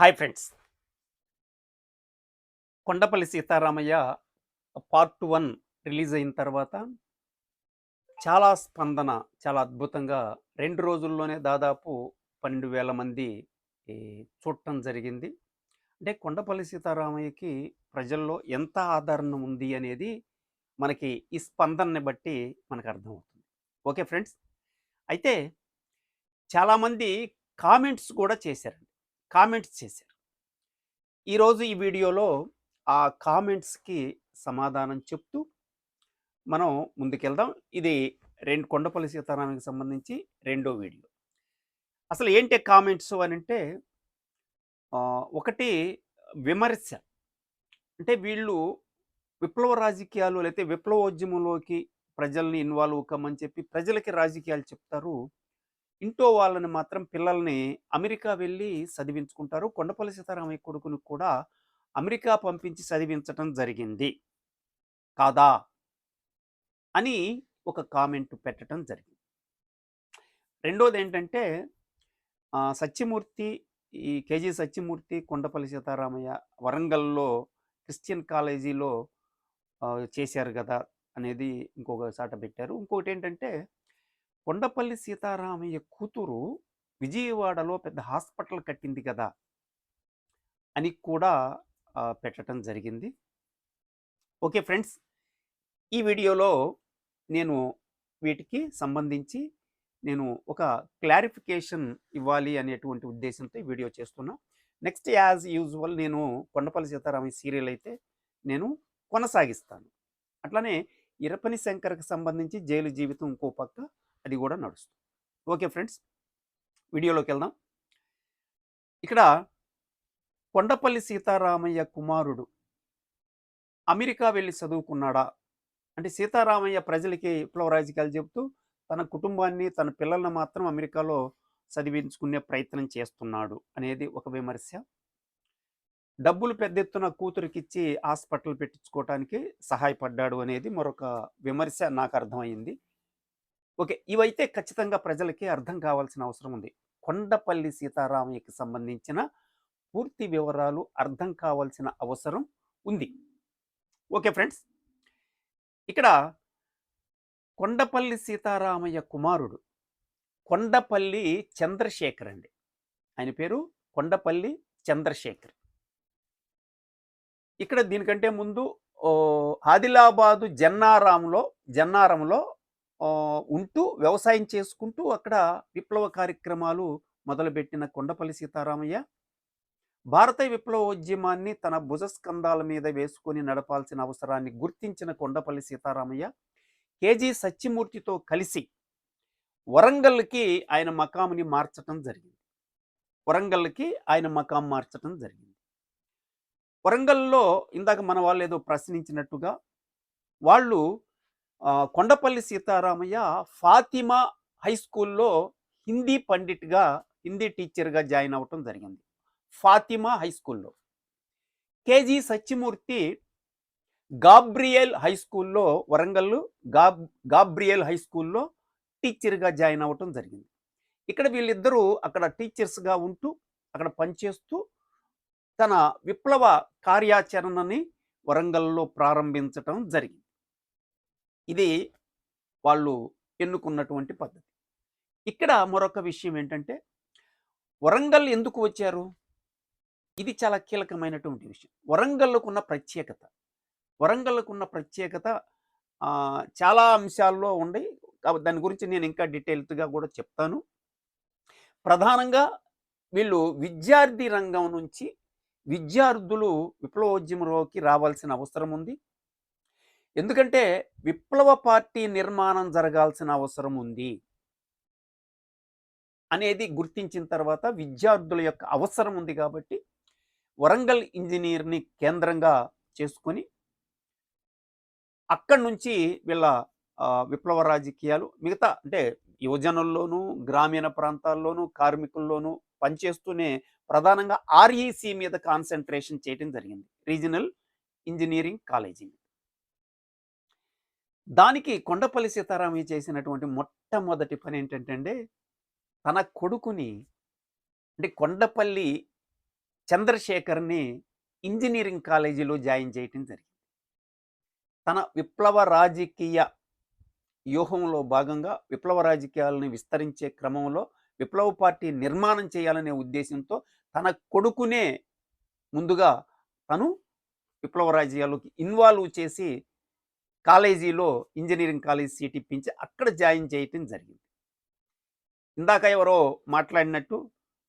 Hi friends. Kondapalli Seetharamaiah part one release అయిన తర్వాత చాలా స్పందన చాలా అద్భుతంగా రెండు రోజుల్లోనే దాదాపు పన్నెండు వేల మంది చూడటం జరిగింది. అంటే కొండపల్లి సీతారామయ్యకి ప్రజల్లో ఎంత ఆదరణ ఉంది అనేది మనకి ఈ స్పందనని బట్టి మనకు అర్థమవుతుంది. Okay friends. అయితే చాలామంది కామెంట్స్ కూడా చేశారండి కామెంట్స్ చేశారు. ఈరోజు ఈ వీడియోలో ఆ కామెంట్స్కి సమాధానం చెప్తూ మనం ముందుకెళ్దాం. ఇది రెండు కొండపల్లి సీతారామకి సంబంధించి రెండో వీడియో. అసలు ఏంటి కామెంట్స్ అని అంటే ఒకటి విమర్శ. అంటే వీళ్ళు విప్లవ రాజకీయాలు లేకపోతే విప్లవోద్యమంలోకి ప్రజల్ని ఇన్వాల్వ్ కమ్మని చెప్పి ప్రజలకి రాజకీయాలు చెప్తారు. ఇంట్లో వాళ్ళని మాత్రం పిల్లల్ని అమెరికా వెళ్ళి చదివించుకుంటారు. కొండపల్లి సీతారామయ్య కొడుకుని కూడా అమెరికా పంపించి చదివించటం జరిగింది. కాదా? అని ఒక కామెంట్ పెట్టడం జరిగింది. రెండోది ఏంటంటే సత్యమూర్తి ఈ కేజీ సత్యమూర్తి కొండపల్లి సీతారామయ్య వరంగల్లో క్రిస్టియన్ కాలేజీలో చేశారు కదా అనేది ఇంకొక చాట పెట్టారు. ఇంకొకటి ఏంటంటే కొండపల్లి సీతారామయ్య కూతురు విజయవాడలో పెద్ద హాస్పిటల్ కట్టింది కదా! అని కూడా పెట్టడం జరిగింది. ఓకే ఫ్రెండ్స్ ఈ వీడియోలో నేను వీటికి సంబంధించి నేను ఒక క్లారిఫికేషన్ ఇవ్వాలి అనేటువంటి ఉద్దేశంతో ఈ వీడియో చేస్తున్నా. నెక్స్ట్ యాజ్ యూజువల్ నేను కొండపల్లి సీతారామయ్య సీరియల్ అయితే నేను కొనసాగిస్తాను. అట్లానే ఇరపని శంకర్కి సంబంధించి జైలు జీవితం ఇంకో పక్క అది కూడా నడుస్తుంది. ఓకే ఫ్రెండ్స్ వీడియోలోకి వెళ్దాం. ఇక్కడ కొండపల్లి సీతారామయ్య కుమారుడు అమెరికా వెళ్ళి చదువుకున్నాడా? అంటే సీతారామయ్య ప్రజలకి విప్లవ రాజకీయాలు చెబుతూ తన కుటుంబాన్ని తన పిల్లల్ని మాత్రం అమెరికాలో చదివించుకునే ప్రయత్నం చేస్తున్నాడు అనేది ఒక విమర్శ. డబ్బులు పెద్ద ఎత్తున కూతురికిచ్చి హాస్పిటల్ పెట్టించుకోవటానికి సహాయపడ్డాడు అనేది మరొక విమర్శ నాకు అర్థమైంది ఓకే. ఇవైతే ఖచ్చితంగా ప్రజలకి అర్థం కావాల్సిన అవసరం ఉంది. కొండపల్లి సీతారామయ్యకి సంబంధించిన పూర్తి వివరాలు అర్థం కావాల్సిన అవసరం ఉంది. Okay friends. ఇక్కడ కొండపల్లి సీతారామయ్య కుమారుడు కొండపల్లి చంద్రశేఖర్ అండి ఆయన పేరు కొండపల్లి చంద్రశేఖర్. ఇక్కడ దీనికంటే ముందు ఆదిలాబాదు జన్నారాంలో జన్నారంలో ఉంటూ వ్యవసాయం చేసుకుంటూ అక్కడ విప్లవ కార్యక్రమాలు మొదలుపెట్టిన కొండపల్లి సీతారామయ్య. భారత విప్లవోద్యమాన్ని తన భుజస్కంధాల మీద వేసుకొని నడపాల్సిన అవసరాన్ని గుర్తించిన కొండపల్లి సీతారామయ్య కేజీ సత్యమూర్తితో కలిసి వరంగల్కి ఆయన మకాముని మార్చటం జరిగింది. వరంగల్కి ఆయన మకాం మార్చటం జరిగింది. వరంగల్లో ఇందాక మన వాళ్ళు ఏదో ప్రశ్నించినట్టుగా వాళ్ళు కొండపల్లి సీతారామయ్య ఫాతిమా హై స్కూల్లో హిందీ పండిట్గా హిందీ టీచర్గా జాయిన్ అవ్వటం జరిగింది. ఫాతిమా హై స్కూల్లో. కేజీ సత్యమూర్తి గాబ్రియల్ హై స్కూల్లో వరంగల్ గాబ్ గాబ్రియల్ హై స్కూల్లో టీచర్గా జాయిన్ అవ్వటం జరిగింది. ఇక్కడ వీళ్ళిద్దరూ అక్కడ టీచర్స్గా ఉంటూ అక్కడ పనిచేస్తూ తన విప్లవ కార్యాచరణని వరంగల్లో ప్రారంభించటం జరిగింది. ఇది వాళ్ళు ఎన్నుకున్నటువంటి పద్ధతి. ఇక్కడ మరొక విషయం ఏంటంటే వరంగల్ ఎందుకు వచ్చారు? ఇది చాలా కీలకమైనటువంటి విషయం. వరంగల్కు ఉన్న ప్రత్యేకత. వరంగల్కు ఉన్న ప్రత్యేకత చాలా అంశాల్లో ఉండి దాని గురించి నేను ఇంకా డీటెయిల్స్గా కూడా చెప్తాను. ప్రధానంగా వీళ్ళు విద్యార్థి రంగం నుంచి విద్యార్థులు విప్లవోద్యమంలోకి రావాల్సిన అవసరం ఉంది. ఎందుకంటే విప్లవ పార్టీ నిర్మాణం జరగాల్సిన అవసరం ఉంది అనేది గుర్తించిన తర్వాత విద్యార్థుల యొక్క అవసరం ఉంది కాబట్టి వరంగల్ ఇంజనీర్ని కేంద్రంగా చేసుకొని అక్కడి నుంచి వీళ్ళ ఆ, విప్లవ రాజకీయాలు మిగతా అంటే యువజనుల్లోనూ గ్రామీణ ప్రాంతాల్లోనూ కార్మికుల్లోనూ పనిచేస్తూనే ప్రధానంగా ఆర్ఈసీ మీద కాన్సన్ట్రేషన్ చేయడం జరిగింది. రీజనల్ ఇంజనీరింగ్ కాలేజీ దానికి కొండపల్లి సీతారామయ్య చేసినటువంటి మొట్టమొదటి పని ఏంటంటే తన కొడుకుని అంటే కొండపల్లి చంద్రశేఖర్ని ఇంజనీరింగ్ కాలేజీలో జాయిన్ చేయటం జరిగింది. తన విప్లవ రాజకీయ వ్యూహంలో భాగంగా విప్లవ రాజకీయాలను విస్తరించే క్రమంలో విప్లవ పార్టీ నిర్మాణం చేయాలనే ఉద్దేశంతో తన కొడుకునే ముందుగా తను విప్లవ రాజకీయాల్లోకి ఇన్వాల్వ్ చేసి కాలేజీలో ఇంజనీరింగ్ కాలేజ్ సీట్ ఇప్పించి అక్కడ జాయిన్ చేయటం జరిగింది. ఇందాక ఎవరో మాట్లాడినట్టు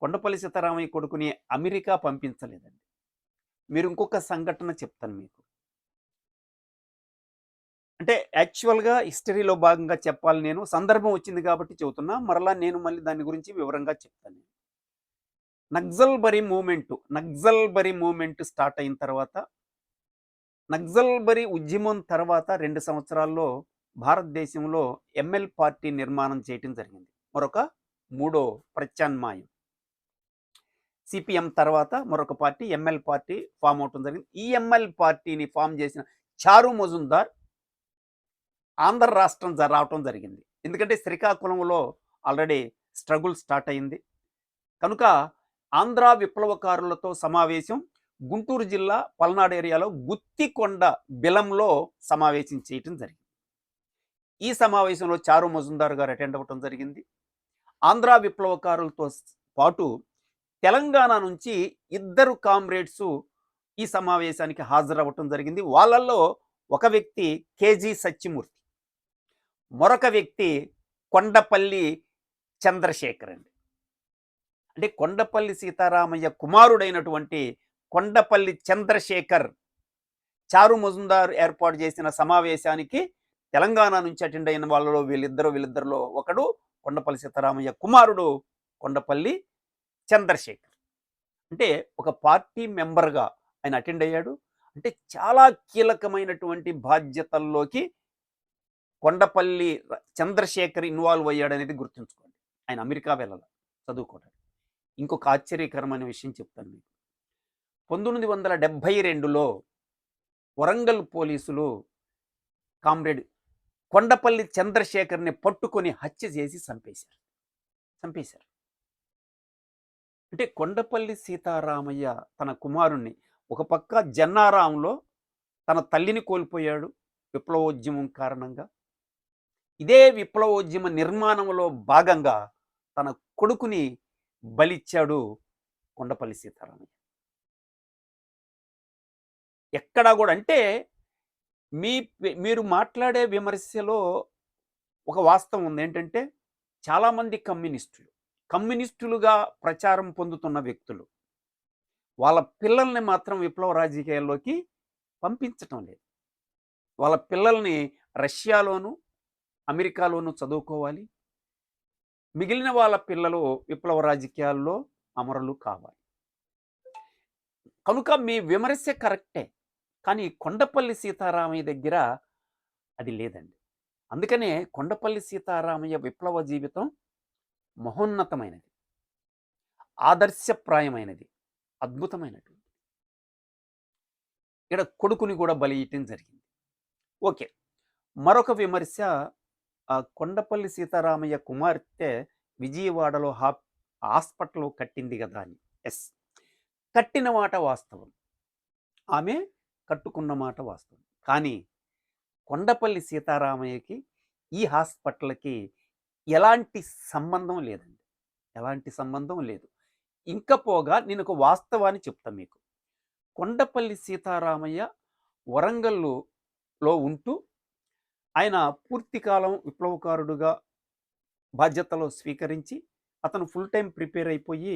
కొండపల్లి సీతారామయ్య కొడుకుని అమెరికా పంపించలేదండి. మీరు ఇంకొక సంఘటన చెప్తాను మీకు. అంటే యాక్చువల్గా హిస్టరీలో భాగంగా చెప్పాలి నేను. సందర్భం వచ్చింది కాబట్టి చెబుతున్నా. మరలా నేను మళ్ళీ దాని గురించి వివరంగా చెప్తాను. Naxalbari movement Naxalbari movement start అయిన తర్వాత నక్సల్బరీ ఉద్యమం తర్వాత రెండు సంవత్సరాల్లో భారతదేశంలో ఎంఎల్ పార్టీ నిర్మాణం చేయటం జరిగింది. మరొక మూడో ప్రత్యామ్నాయం. సిపిఎం తర్వాత మరొక పార్టీ ఎంఎల్ పార్టీ ఫామ్ అవటం జరిగింది. ఈ ఎంఎల్ పార్టీని ఫామ్ చేసిన చారు మజుందార్ ఆంధ్ర రాష్ట్రం రావటం జరిగింది. ఎందుకంటే శ్రీకాకుళంలో ఆల్రెడీ స్ట్రగుల్ స్టార్ట్ అయింది. కనుక ఆంధ్ర విప్లవకారులతో సమావేశం గుంటూరు జిల్లా పల్నాడు ఏరియాలో గుత్తికొండ బిలంలో సమావేశం చేయటం జరిగింది. ఈ సమావేశంలో చారు మజుందార్ గారు అటెండ్ అవ్వటం జరిగింది. ఆంధ్ర విప్లవకారులతో పాటు తెలంగాణ నుంచి ఇద్దరు కామ్రేడ్స్ ఈ సమావేశానికి హాజరవ్వటం జరిగింది. వాళ్ళల్లో ఒక వ్యక్తి కేజీ సత్యమూర్తి మరొక వ్యక్తి కొండపల్లి చంద్రశేఖర్ అండి. అంటే కొండపల్లి సీతారామయ్య కుమారుడైనటువంటి కొండపల్లి చంద్రశేఖర్ చారు మజుందార్ ఏర్పాటు చేసిన సమావేశానికి తెలంగాణ నుంచి అటెండ్ అయిన వాళ్ళలో వీళ్ళిద్దరు వీళ్ళిద్దరిలో ఒకడు కొండపల్లి సీతారామయ్య కుమారుడు కొండపల్లి చంద్రశేఖర్. అంటే ఒక పార్టీ మెంబర్గా ఆయన అటెండ్ అయ్యాడు. అంటే చాలా కీలకమైనటువంటి బాధ్యతల్లోకి కొండపల్లి చంద్రశేఖర్ ఇన్వాల్వ్ అయ్యాడు అనేది గుర్తుంచుకోండి. ఆయన అమెరికా వెళ్ళాలి చదువుకోవడానికి. ఇంకొక ఆశ్చర్యకరమైన విషయం చెప్తాను మీకు. పంతొమ్మిది వందల డెబ్భై రెండులో వరంగల్ పోలీసులు కామ్రేడ్ కొండపల్లి చంద్రశేఖర్ని పట్టుకొని హత్య చేసి చంపేశారు. చంపేశారు. అంటే కొండపల్లి సీతారామయ్య తన కుమారుణ్ణి ఒక పక్క జన్నారాంలో తన తల్లిని కోల్పోయాడు విప్లవోద్యమం కారణంగా. ఇదే విప్లవోద్యమ నిర్మాణంలో భాగంగా తన కొడుకుని బలిచ్చాడు కొండపల్లి సీతారామయ్య. ఎక్కడా కూడా అంటే మీ మీరు మాట్లాడే విమర్శలో ఒక వాస్తవం ఉంది. ఏంటంటే చాలామంది కమ్యూనిస్టులు కమ్యూనిస్టులుగా ప్రచారం పొందుతున్న వ్యక్తులు వాళ్ళ పిల్లల్ని మాత్రం విప్లవ రాజకీయాల్లోకి పంపించటం లేదు. వాళ్ళ పిల్లల్ని రష్యాలోను అమెరికాలోను చదువుకోవాలి. మిగిలిన వాళ్ళ పిల్లలు విప్లవ రాజకీయాల్లో అమరులు కావాలి. కనుక మీ విమర్శ కరెక్టే. కానీ కొండపల్లి సీతారామయ్య దగ్గర అది లేదండి. అందుకనే కొండపల్లి సీతారామయ్య విప్లవ జీవితం మహోన్నతమైనది. ఆదర్శప్రాయమైనది. అద్భుతమైనటువంటి ఇక్కడ కొడుకుని కూడా బలి ఇయటం జరిగింది. ఓకే. మరొక విమర్శ కొండపల్లి సీతారామయ్య కుమార్తె విజయవాడలో హా హాస్పిటల్ కట్టింది కదా అని. ఎస్. కట్టిన మాట వాస్తవం. ఆమె కట్టుకున్న మాట వాస్తవం. కానీ కొండపల్లి సీతారామయ్యకి ఈ హాస్పిటల్కి ఎలాంటి సంబంధం లేదండి. ఎలాంటి సంబంధం లేదు. ఇంకా పోగా నేను ఒక వాస్తవాన్ని చెప్తాను మీకు. కొండపల్లి సీతారామయ్య వరంగల్లో ఉంటూ ఆయన పూర్తికాలం విప్లవకారుడుగా బాధ్యతలు స్వీకరించి అతను ఫుల్ టైం ప్రిపేర్ అయిపోయి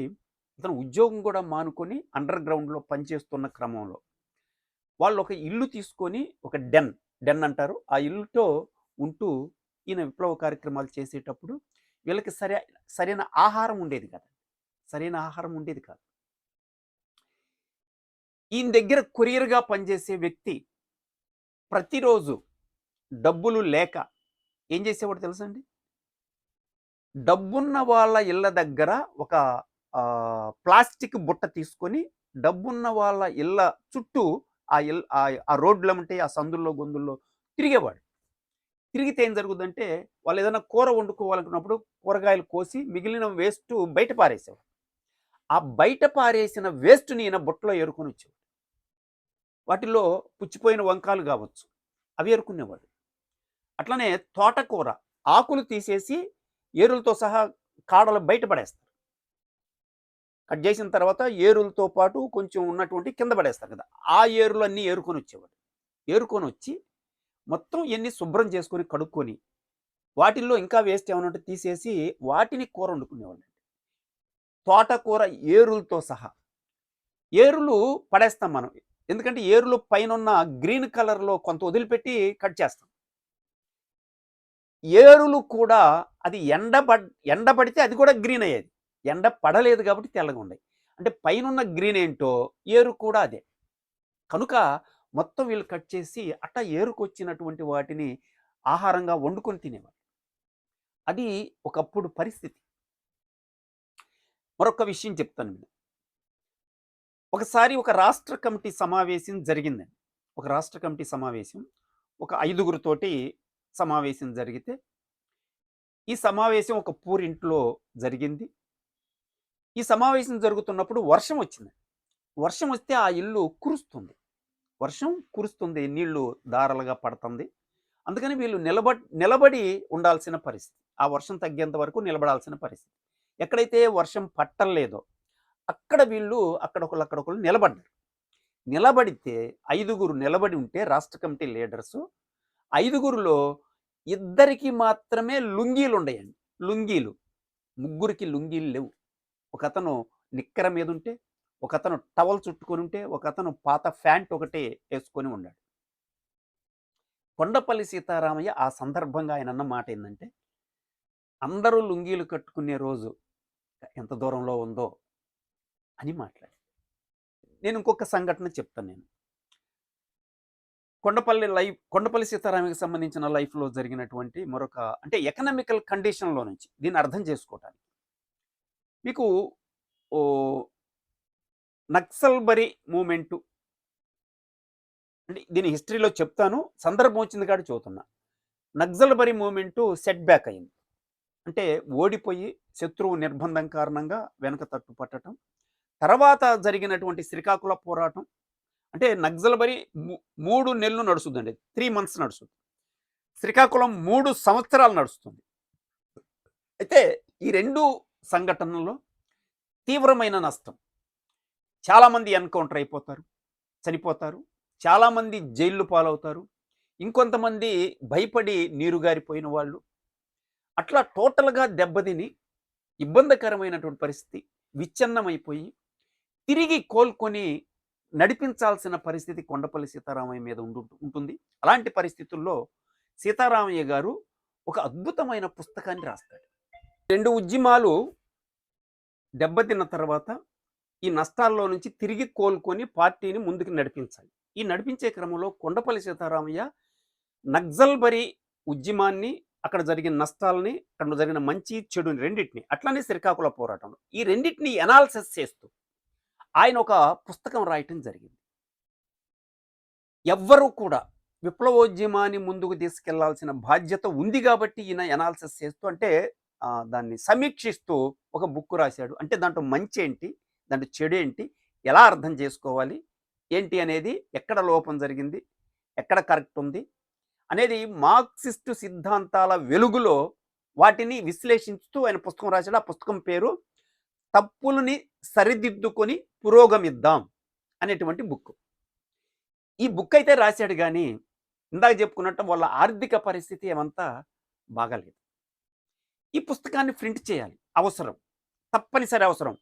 అతను ఉద్యోగం కూడా మానుకొని అండర్ గ్రౌండ్లో పనిచేస్తున్న క్రమంలో వాళ్ళు ఒక ఇల్లు తీసుకొని ఒక డెన్ డెన్ అంటారు. ఆ ఇల్లుతో ఉంటూ ఈయన విప్లవ కార్యక్రమాలు చేసేటప్పుడు వీళ్ళకి సరి సరైన ఆహారం ఉండేది కదా సరైన ఆహారం ఉండేది కాదు. ఈయన దగ్గర కొరియర్గా పనిచేసే వ్యక్తి ప్రతిరోజు డబ్బులు లేక ఏం చేసేవాడు తెలుసండి? డబ్బున్న వాళ్ళ ఇళ్ళ దగ్గర ఒక ప్లాస్టిక్ బుట్ట తీసుకొని డబ్బున్న వాళ్ళ ఇళ్ళ చుట్టూ ఆ ఇల్ ఆ- రోడ్లు ఉంటే ఆ సందుల్లో గొందుల్లో తిరిగేవాడు. తిరిగితే ఏం జరుగుతుందంటే వాళ్ళు ఏదైనా కూర వండుకోవాలనుకున్నప్పుడు కూరగాయలు కోసి మిగిలిన వేస్ట్ బయట పారేసేవాడు. ఆ బయట పారేసిన వేస్ట్ని ఈయన బుట్టలో ఏరుకొని వచ్చేవాడు. వాటిలో పుచ్చిపోయిన వంకాలు కావచ్చు అవి ఏరుకునేవాడు. అట్లనే తోటకూర ఆకులు తీసేసి ఏరులతో సహా కాడలు బయట పడేస్తారు. కట్ చేసిన తర్వాత ఏరులతో పాటు కొంచెం ఉన్నటువంటి కింద పడేస్తారు కదా ఆ ఏరులు అన్నీ ఏరుకొని వచ్చేవాడు ఏరుకొని వచ్చి మొత్తం ఎన్ని శుభ్రం చేసుకొని కడుక్కొని వాటిల్లో ఇంకా వేస్ట్ ఏమైనా ఉంటే తీసేసి వాటిని కూర వండుకునేవాళ్ళు. తోటకూర ఏరులతో సహా. ఏరులు పడేస్తాం మనం. ఎందుకంటే ఏరులు పైన ఉన్న గ్రీన్ కలర్లో కొంత వదిలిపెట్టి కట్ చేస్తాం. ఏరులు కూడా అది ఎండబడ్ ఎండబడితే అది కూడా గ్రీన్ అయ్యేది. ఎండ పడలేదు కాబట్టి తెల్లగా ఉన్నాయి అంటే పైన ఉన్న గ్రీన్ ఏంటో ఏరు కూడా అదే. కనుక మొత్తం వీళ్ళు కట్ చేసి అట్ట ఏరుకొచ్చినటువంటి వాటిని ఆహారంగా వండుకొని తినేవారు అది ఒకప్పుడు పరిస్థితి. మరొక విషయం చెప్తాను నేను ఒకసారి ఒక రాష్ట్ర కమిటీ సమావేశం జరిగిందండి ఒక రాష్ట్ర కమిటీ సమావేశం ఒక ఐదుగురితోటి సమావేశం జరిగితే ఈ సమావేశం ఒక పూరింట్లో జరిగింది. ఈ సమావేశం జరుగుతున్నప్పుడు వర్షం వచ్చింది. వర్షం వస్తే ఆ ఇల్లు కురుస్తుంది. వర్షం కురుస్తుంది. నీళ్ళు దారలుగా పడుతుంది. అందుకని వీళ్ళు నిలబ నిలబడి ఉండాల్సిన పరిస్థితి. ఆ వర్షం తగ్గేంత వరకు నిలబడాల్సిన పరిస్థితి. ఎక్కడైతే వర్షం పట్టలేదో అక్కడ వీళ్ళు అక్కడొకళ్ళు అక్కడొకళ్ళు నిలబడ్డారు. నిలబడితే ఐదుగురు నిలబడి ఉంటే రాష్ట్ర కమిటీ లీడర్స్ ఐదుగురులో ఇద్దరికి మాత్రమే లుంగీలు ఉండయండి లుంగీలు. ముగ్గురికి లుంగీలు లేవు. ఒక అతను నిక్కర మీద ఉంటే ఒక అతను టవల్ చుట్టుకొని ఉంటే ఒక అతను పాత ఫ్యాంట్ ఒకటి వేసుకొని ఉన్నాడు కొండపల్లి సీతారామయ్య ఆ సందర్భంగా ఆయన అన్న మాట ఏంటంటే అందరూ లుంగీలు కట్టుకునే రోజు ఎంత దూరంలో ఉందో అని మాట్లాడి నేను ఇంకొక సంఘటన చెప్తాను నేను. కొండపల్లి లైఫ్ కొండపల్లి సీతారామయ్యకి సంబంధించిన లైఫ్లో జరిగినటువంటి మరొక అంటే ఎకనామికల్ కండిషన్లో నుంచి దీన్ని అర్థం చేసుకోవటానికి. మీకు ఓ నక్సల్బరీ మూమెంటు అంటే దీని హిస్టరీలో చెప్తాను. సందర్భం వచ్చింది కాదు చదువుతున్నా నక్సల్బరీ మూమెంటు సెట్ బ్యాక్ అయింది. అంటే ఓడిపోయి శత్రువు నిర్బంధం కారణంగా వెనక తట్టుపట్టడం తర్వాత జరిగినటువంటి శ్రీకాకుళ పోరాటం. అంటే నక్సల్బరీ మూ- మూడు నెలలు నడుస్తుందండి. త్రీ మంత్స్ నడుస్తుంది. శ్రీకాకుళం మూడు సంవత్సరాలు నడుస్తుంది. అయితే ఈ రెండు సంఘటనలో తీవ్రమైన నష్టం. చాలామంది ఎన్కౌంటర్ అయిపోతారు చనిపోతారు చాలామంది జైళ్ళు పాలవుతారు ఇంకొంతమంది భయపడి నీరుగారిపోయిన వాళ్ళు. అట్లా టోటల్గా దెబ్బతిని ఇబ్బందికరమైనటువంటి పరిస్థితి విచ్ఛిన్నమైపోయి తిరిగి కోలుకొని నడిపించాల్సిన పరిస్థితి కొండపల్లి సీతారామయ్య మీద ఉండు ఉంటుంది. అలాంటి పరిస్థితుల్లో సీతారామయ్య గారు ఒక అద్భుతమైన పుస్తకాన్ని రాస్తాడు. రెండు ఉద్యమాలు దెబ్బతిన్న తర్వాత ఈ నష్టాల్లో నుంచి తిరిగి కోలుకొని పార్టీని ముందుకు నడిపించాలి. ఈ నడిపించే క్రమంలో కొండపల్లి సీతారామయ్య నక్జల్బరి ఉద్యమాన్ని అక్కడ జరిగిన నష్టాలని అక్కడ జరిగిన మంచి చెడుని రెండింటిని అట్లనే శ్రీకాకుళ పోరాటంలో ఈ రెండింటిని ఎనాలిసిస్ చేస్తూ ఆయన ఒక పుస్తకం రాయటం జరిగింది. ఎవ్వరూ కూడా విప్లవోద్యమాన్ని ముందుకు తీసుకెళ్ళాల్సిన బాధ్యత ఉంది కాబట్టి ఈయన ఎనాలిసిస్ చేస్తూ అంటే దాన్ని సమీక్షిస్తూ ఒక బుక్ రాశాడు. అంటే దాంట్లో మంచి ఏంటి? దాంట్లో చెడు ఏంటి? ఎలా అర్థం చేసుకోవాలి? ఏంటి అనేది ఎక్కడ లోపం జరిగింది? ఎక్కడ కరెక్ట్ ఉంది? అనేది మార్క్సిస్టు సిద్ధాంతాల వెలుగులో వాటిని విశ్లేషిస్తూ ఆయన పుస్తకం రాశాడు. ఆ పుస్తకం పేరు తప్పులని సరిదిద్దుకొని పురోగమిద్దాం అనేటువంటి బుక్. ఈ బుక్ అయితే రాశాడు కానీ ఇందాక చెప్పుకున్నట్టు వాళ్ళ ఆర్థిక పరిస్థితి ఏమంతా బాగాలేదు. ఈ పుస్తకాన్ని ప్రింట్ చేయాలి. అవసరం. తప్పనిసరి అవసరం.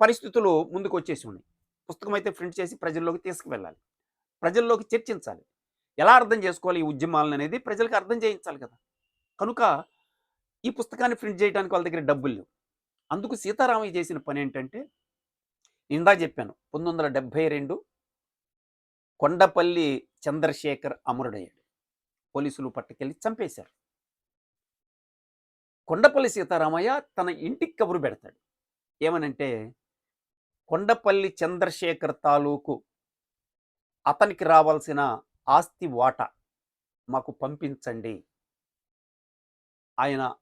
పరిస్థితులు ముందుకు వచ్చేసి ఉన్నాయి. పుస్తకం అయితే ప్రింట్ చేసి ప్రజల్లోకి తీసుకువెళ్ళాలి. ప్రజల్లోకి చర్చించాలి. ఎలా అర్థం చేసుకోవాలి ఈ ఉద్యమాలను అనేది ప్రజలకు అర్థం చేయించాలి కదా. కనుక ఈ పుస్తకాన్ని ప్రింట్ చేయడానికి వాళ్ళ దగ్గర డబ్బులు లేవు. అందుకు సీతారామయ్య చేసిన పని ఏంటంటే ఇందా చెప్పాను పంతొమ్మిది వందల డెబ్భై రెండు కొండపల్లి చంద్రశేఖర్ అమరుడయ్యాడు. పోలీసులు పట్టుకెళ్ళి చంపేశారు. కొండపల్లి సీతారామయ్య తన ఇంటికి కబురు పెడతాడు. ఏమనంటే కొండపల్లి చంద్రశేఖర్ తాలూకు అతనికి రావాల్సిన ఆస్తి వాట మాకు పంపించండి. ఆయన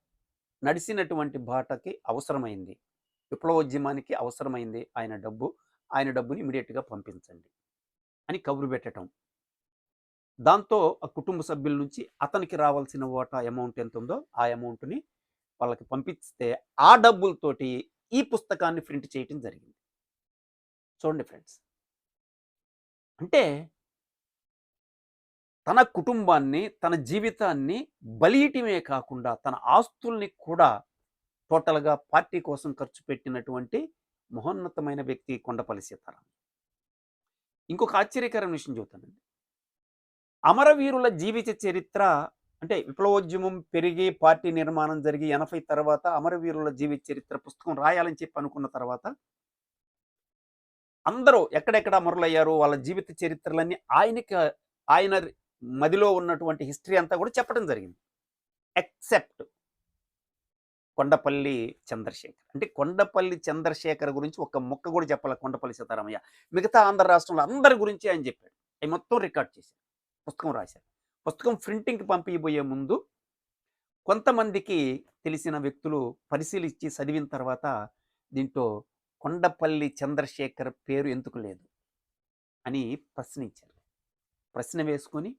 నడిచినటువంటి బాటకి అవసరమైంది. విప్లవోద్యమానికి అవసరమైంది ఆయన డబ్బు. ఆయన డబ్బుని ఇమీడియట్గా పంపించండి అని కబురు పెట్టడం దాంతో ఆ కుటుంబ సభ్యుల నుంచి అతనికి రావాల్సిన ఓటా అమౌంట్ ఎంత ఉందో ఆ అమౌంట్ని వాళ్ళకి పంపిస్తే ఆ డబ్బులతోటి ఈ పుస్తకాన్ని ప్రింట్ చేయటం జరిగింది. చూడండి ఫ్రెండ్స్. అంటే తన కుటుంబాన్ని తన జీవితాన్ని బలియటమే కాకుండా తన ఆస్తుల్ని కూడా టోటల్గా పార్టీ కోసం ఖర్చు పెట్టినటువంటి మహోన్నతమైన వ్యక్తి కొండపల్లి సీతారాం ఇంకొక ఆశ్చర్యకరమైన విషయం చెబుతానండి అమరవీరుల జీవిత చరిత్ర అంటే విప్లవోద్యమం పెరిగి పార్టీ నిర్మాణం జరిగి ఎనభై తర్వాత అమరవీరుల జీవిత చరిత్ర పుస్తకం రాయాలని చెప్పి అనుకున్న తర్వాత అందరూ ఎక్కడెక్కడ అమరులయ్యారు? వాళ్ళ జీవిత చరిత్రలన్నీ ఆయనకి ఆయన మదిలో ఉన్నటువంటి హిస్టరీ అంతా కూడా చెప్పడం జరిగింది. ఎక్సెప్ట్ కొండపల్లి చంద్రశేఖర్. అంటే కొండపల్లి చంద్రశేఖర్ గురించి ఒక మొక్క కూడా చెప్పాలి కొండపల్లి సీతారామయ్య. మిగతా ఆంధ్ర రాష్ట్రంలో అందరి గురించి ఆయన చెప్పాడు. అవి మొత్తం రికార్డ్ చేశారు. పుస్తకం రాశారు. పుస్తకం ప్రింటింగ్కి పంపించబోయే ముందు కొంతమందికి తెలిసిన వ్యక్తులు పరిశీలించి చదివిన తర్వాత దీంట్లో కొండపల్లి చంద్రశేఖర్ పేరు ఎందుకు లేదు అని ప్రశ్నించారు. ప్రశ్న వేసుకొని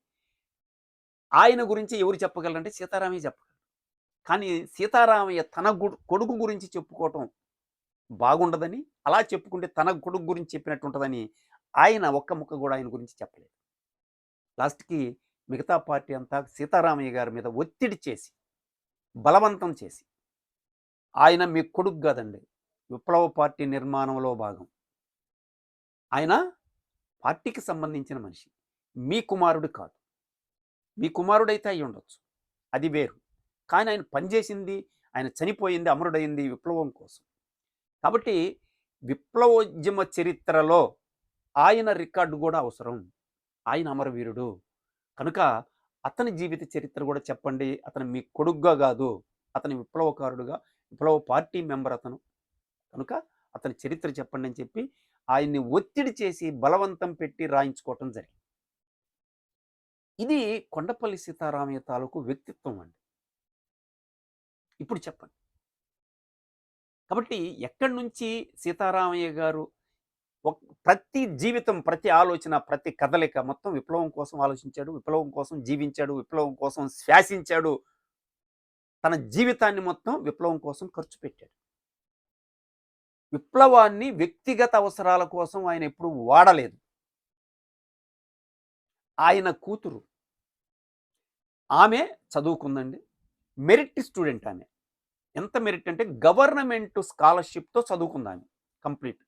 ఆయన గురించి ఎవరు చెప్పగలరంటే సీతారామయ్య చెప్పగలరు. కానీ సీతారామయ్య తన కొడుకు గురించి చెప్పుకోవటం బాగుండదని అలా చెప్పుకుంటే తన కొడుకు గురించి చెప్పినట్టు ఉంటుందని ఆయన ఒక్క ముక్క కూడా ఆయన గురించి చెప్పలేదు. లాస్ట్కి మిగతా పార్టీ అంతా సీతారామయ్య గారి మీద ఒత్తిడి చేసి బలవంతం చేసి ఆయన మీ కొడుకు కాదండి విప్లవ పార్టీ నిర్మాణంలో భాగం. ఆయన పార్టీకి సంబంధించిన మనిషి. మీ కుమారుడు కాదు. మీ కుమారుడైతే అయి ఉండొచ్చు. అది వేరు. కానీ ఆయన పనిచేసింది ఆయన చనిపోయింది అమరుడైంది విప్లవం కోసం. కాబట్టి విప్లవోద్యమ చరిత్రలో ఆయన రికార్డు కూడా అవసరం. ఆయన అమరవీరుడు. కనుక అతని జీవిత చరిత్ర కూడా చెప్పండి. అతను మీ కొడుగ్గా కాదు. అతని విప్లవకారుడుగా విప్లవ పార్టీ మెంబర్ అతను. కనుక అతని చరిత్ర చెప్పండి అని చెప్పి ఆయన్ని ఒత్తిడి చేసి బలవంతం పెట్టి రాయించుకోవటం జరిగింది. ఇది కొండపల్లి సీతారామయ్య తాలూకు వ్యక్తిత్వం అండి. ఇప్పుడు చెప్పండి. కాబట్టి ఎక్కడి నుంచి సీతారామయ్య గారు ప్రతి జీవితం ప్రతి ఆలోచన ప్రతి కదలిక మొత్తం విప్లవం కోసం ఆలోచించాడు విప్లవం కోసం జీవించాడు విప్లవం కోసం శ్వాసించాడు. తన జీవితాన్ని మొత్తం విప్లవం కోసం ఖర్చు పెట్టాడు. విప్లవాన్ని వ్యక్తిగత అవసరాల కోసం ఆయన ఎప్పుడు వాడలేదు. ఆయన కూతురు. ఆమె చదువుకుందండి. మెరిట్ స్టూడెంట్ ఆమె. ఎంత మెరిట్ అంటే గవర్నమెంట్ స్కాలర్షిప్తో చదువుకుంది ఆమె కంప్లీట్.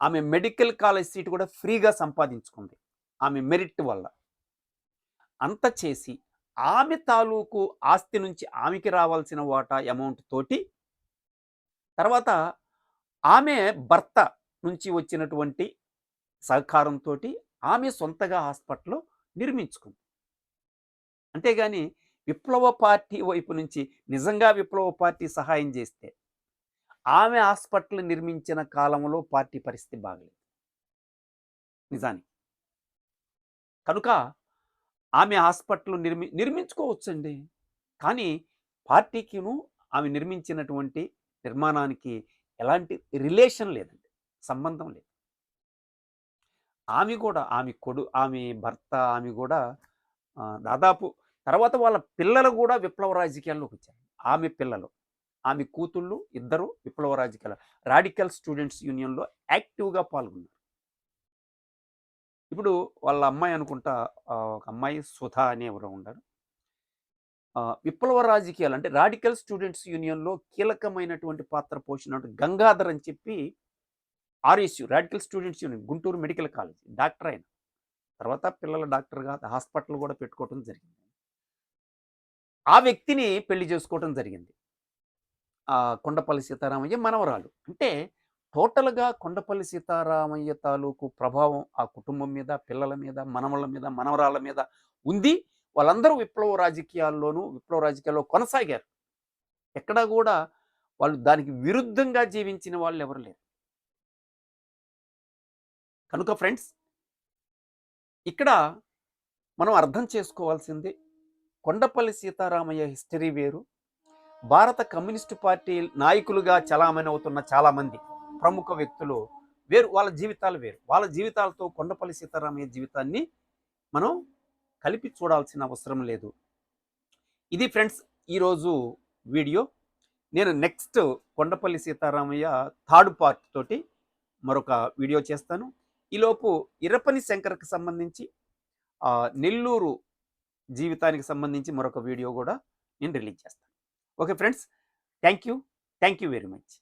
ఆమె మెడికల్ కాలేజ్ సీట్ కూడా ఫ్రీగా సంపాదించుకుంది ఆమె మెరిట్ వల్ల. అంత చేసి ఆమె తాలూకు ఆస్తి నుంచి ఆమెకి రావాల్సిన వాటా అమౌంట్ తోటి తర్వాత ఆమె భర్త నుంచి వచ్చినటువంటి సహకారంతో ఆమె సొంతగా హాస్పిటల్ నిర్మించుకుంది. అంతేగాని విప్లవ పార్టీ వైపు నుంచి నిజంగా విప్లవ పార్టీ సహాయం చేస్తే ఆమె హాస్పిటల్ నిర్మించిన కాలంలో పార్టీ పరిస్థితి బాగలేదు. నిజానికి. కనుక ఆమె హాస్పిటల్ నిర్మి నిర్మించుకోవచ్చండి. కానీ పార్టీకిను ఆమె నిర్మించినటువంటి నిర్మాణానికి ఎలాంటి రిలేషన్ లేదండి. సంబంధం లేదు. ఆమె కూడా ఆమె కొడు ఆమె భర్త ఆమె కూడా దాదాపు తర్వాత వాళ్ళ పిల్లలు కూడా విప్లవ రాజకీయాల్లోకి వచ్చారు. ఆమె పిల్లలు. ఆమె కూతుళ్ళు ఇద్దరు విప్లవ రాజకీయాలు రాడికల్ స్టూడెంట్స్ యూనియన్లో యాక్టివ్గా పాల్గొన్నారు. ఇప్పుడు వాళ్ళ అమ్మాయి అనుకుంటా ఒక అమ్మాయి సుధా అని ఎవరో ఉన్నారు విప్లవ రాజకీయాలు అంటే రాడికల్ స్టూడెంట్స్ యూనియన్లో కీలకమైనటువంటి పాత్ర పోషిన గంగాధర్ అని చెప్పి RSU radical students union Guntur medical college doctor ఆయన. తర్వాత పిల్లల డాక్టర్గా హాస్పిటల్ కూడా పెట్టుకోవడం జరిగింది. ఆ వ్యక్తిని పెళ్ళి చేసుకోవడం జరిగింది. కొండపల్లి సీతారామయ్య మనవరాలు. అంటే టోటల్గా కొండపల్లి సీతారామయ్య తాలూకు ప్రభావం ఆ కుటుంబం మీద పిల్లల మీద మనవళ్ళ మీద మనవరాళ్ళ మీద ఉంది. వాళ్ళందరూ విప్లవ రాజకీయాల్లోనూ విప్లవ రాజకీయాల్లో కొనసాగారు. ఎక్కడా కూడా వాళ్ళు దానికి విరుద్ధంగా జీవించిన వాళ్ళు ఎవరు లేరు. కనుక ఫ్రెండ్స్ ఇక్కడ మనం అర్థం చేసుకోవాల్సింది కొండపల్లి సీతారామయ్య హిస్టరీ వేరు భారత కమ్యూనిస్టు పార్టీ నాయకులుగా చలామణి అవుతున్న చాలా మంది ప్రముఖ వ్యక్తులు వేరు వాళ్ళ జీవితాలు వేరు. వాళ్ళ జీవితాలతో కొండపల్లి సీతారామయ్య జీవితాన్ని మనం కలిపి చూడాల్సిన అవసరం లేదు. ఇది ఫ్రెండ్స్ ఈరోజు వీడియో. నేను next Kondapalli Seetharamaiah third part తోటి మరొక వీడియో చేస్తాను. ఈలోపు ఇరపని శంకర్కి సంబంధించి నెల్లూరు జీవితానికి సంబంధించి మరొక వీడియో కూడా నేను రిలీజ్ చేస్తాను. Okay friends, thank you, thank you very much.